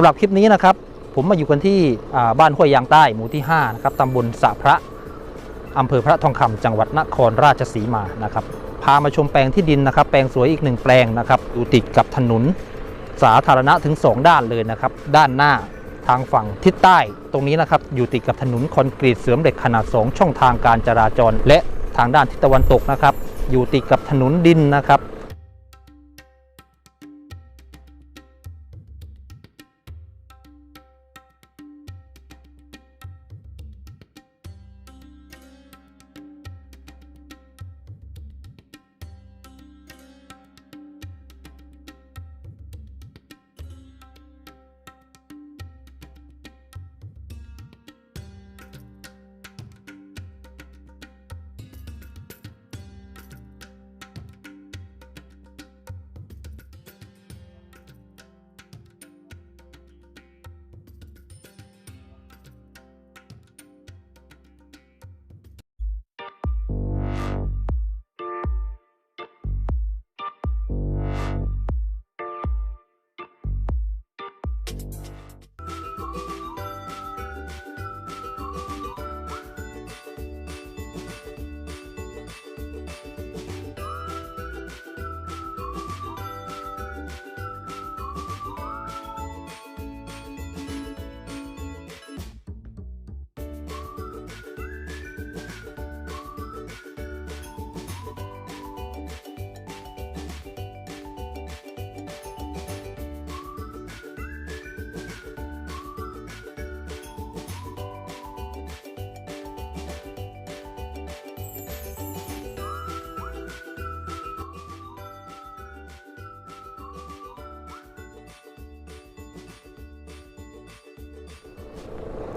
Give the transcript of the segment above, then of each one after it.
ำหรับคลิปนี้นะครับ ผมมาอยู่กันที่บ้านห้วยยางใต้หมู่ที่5นะครับตำบลสะพระอำเภอพระทองคำจังหวัดนครราชสีมานะครับ พามาชมแปลงที่ดินนะครับ แปลงสวยอีกหนึ่งแปลงนะครับอยู่ติดกับถนนสาธารณะถึง 2 ด้านเลยนะครับ ด้านหน้าทางฝั่งทิศใต้ตรงนี้นะครับอยู่ติดกับถนนคอนกรีตเสริมเหล็กขนาด 2 ช่องทางการจราจร และทางด้านทิศตะวันตกนะครับ อยู่ติดกับถนนดินนะครับ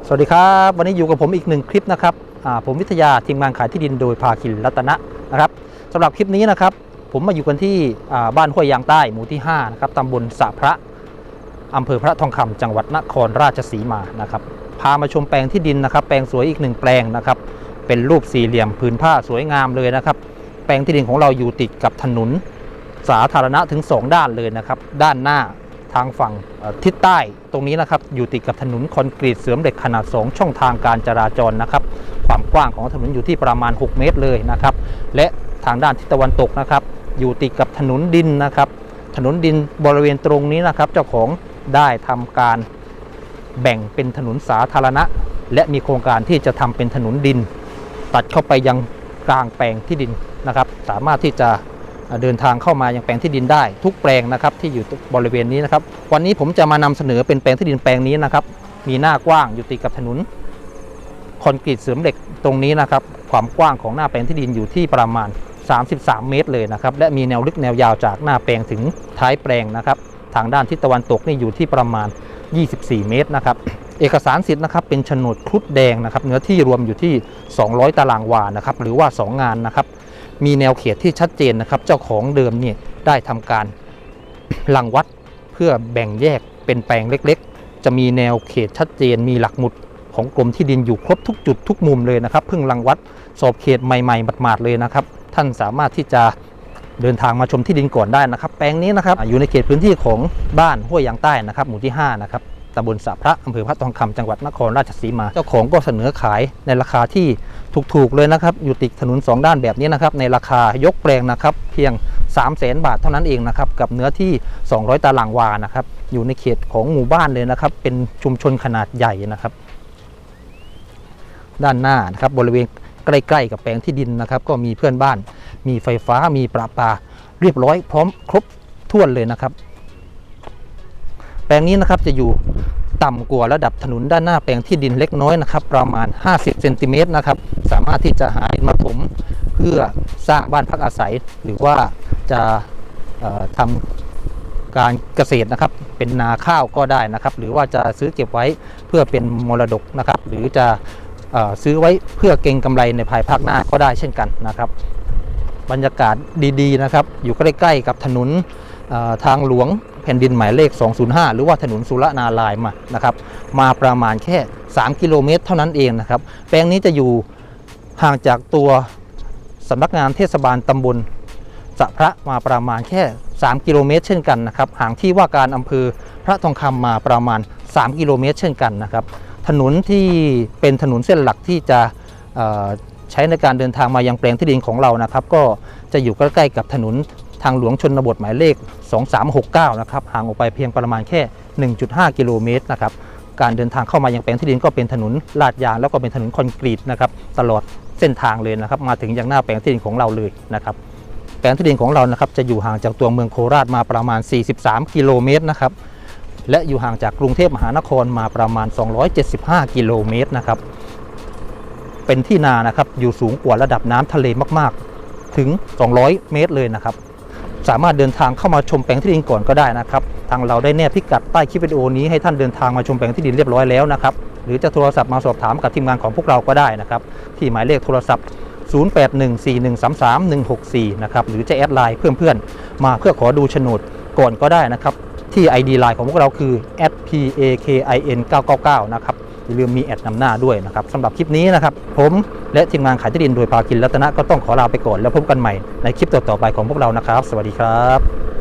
สวัสดีครับวันนี้อยู่กับผมอีกหนึ่งคลิปนะครับผมวิทยาทีมงานขายที่ดินโดยภาคินรัตนะนะครับสำหรับคลิปนี้นะครับ ผมมาอยู่กันที่บ้านห้วยยางใต้หมู่ที่5นะครับตำบลสะพระอำเภอพระทองคำจังหวัดนครราชสีมานะครับพามาชมแปลงที่ดินนะครับ แปลงสวยอีกหนึ่งแปลงนะครับ เป็นรูปสี่เหลี่ยมผืนผ้าสวยงามเลยนะครับ แปลงที่ดินของเราอยู่ติดกับถนนสาธารณะถึง 2 ด้านเลยนะครับ ด้านหน้า ทางฝั่งทิศใต้ตรงนี้นะครับอยู่ติดกับถนนคอนกรีตเสริมเหล็กขนาด 2 ช่องทางการจราจรนะครับความกว้างของถนนอยู่ที่ประมาณ 6 เมตรเลยนะครับและทางด้านทิศตะวันตกนะครับอยู่ติดกับถนนดินนะครับถนนดินบริเวณตรงนี้นะครับ เจ้าของได้ทำการแบ่งเป็นถนนสาธารณะ และมีโครงการที่จะทำเป็นถนนดิน ตัดเข้าไปยังกลางแปลงที่ดินนะครับ สามารถที่จะ เดินทางเข้ามายังแปลงที่ดินได้ ทุกแปลงนะครับที่อยู่บริเวณนี้นะครับ วันนี้ผมจะมานำเสนอเป็นแปลงที่ดินแปลงนี้นะครับ มีหน้ากว้างอยู่ติดกับถนนคอนกรีตเสริมเหล็กตรงนี้นะครับ ความกว้างของหน้าแปลงที่ดินอยู่ที่ประมาณ 33 เมตรเลยนะครับ และมีแนวลึกแนวยาวจากหน้าแปลงถึงท้ายแปลงนะครับ ทางด้านทิศตะวันตกนี่อยู่ที่ประมาณ 24 เมตรนะครับ เอกสารสิทธิ์นะครับเป็นโฉนดครุฑแดงนะครับ เนื้อที่รวมอยู่ที่ 200 ตารางวานะครับ หรือว่า 2 งานนะครับ มีแนวเขตที่ชัดเจนนะครับ เจ้าของเดิมเนี่ยได้ทำการลังวัดเพื่อแบ่งแยกเป็นแปลงเล็กๆ จะมีแนวเขตชัดเจน มีหลักหมุดของกรมที่ดินอยู่ครบทุกจุดทุกมุมเลยนะครับ เพิ่งลังวัดสอบเขตใหม่ๆหมาดๆเลยนะครับ ท่านสามารถที่จะเดินทางมาชมที่ดินก่อนได้นะครับ แปลงนี้นะครับอยู่ในเขตพื้นที่ของบ้านห้วยยางใต้นะครับ หมู่ที่5นะครับ ตำบลสะพระอำเภอพระทองคำจังหวัดนครราชสีมา เจ้าของก็เสนอขายในราคาที่ถูกๆเลยนะครับอยู่ติดถนนสองด้านแบบนี้นะครับในราคายกแปลงนะครับเพียง 3 0 0แสนบาทเท่านั้นเองนะครับกับเนื้อที่ 200 ตารางวานะครับอยู่ในเขตของหมู่บ้านเลยนะครับ เป็นชุมชนขนาดใหญ่นะครับ ด้านหน้านะครับบริเวณใกล้ ๆ กับแปลงที่ดินนะครับ ก็มีเพื่อนบ้าน มีไฟฟ้ามีประปา เรียบร้อยพร้อมครบถ้วนเลยนะครับ แปลงนี้นะครับจะอยู่ต่ำกว่าระดับถนนด้านหน้าแปลงที่ดินเล็กน้อยนะครับ ประมาณ 50เซนติเมตรนะครับ สามารถที่จะหาดินมาถมเพื่อสร้างบ้านพักอาศัย หรือว่าจะเอ่อทำการเกษตรนะครับ เป็นนาข้าวก็ได้นะครับ หรือว่าจะซื้อเก็บไว้เพื่อเป็นมรดกนะครับ หรือจะอซื้อไว้เพื่อเก็งกำไรในภายภาคหน้าก็ได้เช่นกันนะครับ บรรยากาศดีๆนะครับ อยู่ใกล้ๆกับถนนทางหลวง แผ่นดินหมายเลข 205 หรือว่าถนนสุรนาลายมานะครับมาประมาณแค่ 3 กิโลเมตร เท่านั้นเองนะครับแปลงนี้จะอยู่ห่างจากตัวสำนักงานเทศบาลตำบลสะพระมาประมาณแค่ 3 กิโลเมตร เช่นกันนะครับห่างที่ว่าการอำเภอพระทองคำมาประมาณ 3 กิโลเมตร เช่นกันนะครับถนนที่เป็นถนนเส้นหลักที่จะใช้ในการเดินทางมายังแปลงที่ดินของเรานะครับ ก็จะอยู่ใกล้ๆกับถนน ทางหลวงชนบทหมายเลข 2369 นะครับห่างออกไปเพียงประมาณแค่ 1.5 กิโลเมตรนะครับการเดินทางเข้ามายังแปลงที่ดินก็เป็นถนนลาดยางแล้วก็เป็นถนนคอนกรีตนะครับตลอดเส้นทางเลยนะครับ มาถึงยังหน้าแปลงที่ดินของเราเลยนะครับแปลงที่ดินของเรานะครับจะอยู่ห่างจากตัวเมืองโคราชมาประมาณ 43 กิโลเมตรนะครับและอยู่ห่างจากกรุงเทพมหานครมาประมาณ 275 กิโลเมตรนะครับเป็นที่นานะครับอยู่สูงกว่าระดับน้ำทะเลมากๆ ถึง 200 เมตรเลยนะครับ สามารถเดินทางเข้ามาชมแปลงที่ดินก่อนก็ได้นะครับ ทางเราได้แนบพิกัดใต้คลิปวิดีโอนี้ให้ท่านเดินทางมาชมแปลงที่ดินเรียบร้อยแล้วนะครับหรือจะโทรศัพท์มาสอบถามกับทีมงานของพวกเราก็ได้นะครับที่หมายเลขโทรศัพท์ 0814133164 นะครับหรือจะแอดไลน์เพื่อนๆ มาเพื่อขอดูโฉนดก่อนก็ได้นะครับที่ ID ไลน์ของพวกเราคือ @pakin999 นะครับอย่าลืมมีแอดนำหน้าด้วยนะครับสำหรับคลิปนี้นะครับผม และทีมงานขายที่ดินโดยภาคินรัตนะก็ต้องขอลาไปก่อน แล้วพบกันใหม่ในคลิปต่อๆไปของพวกเรานะครับ สวัสดีครับ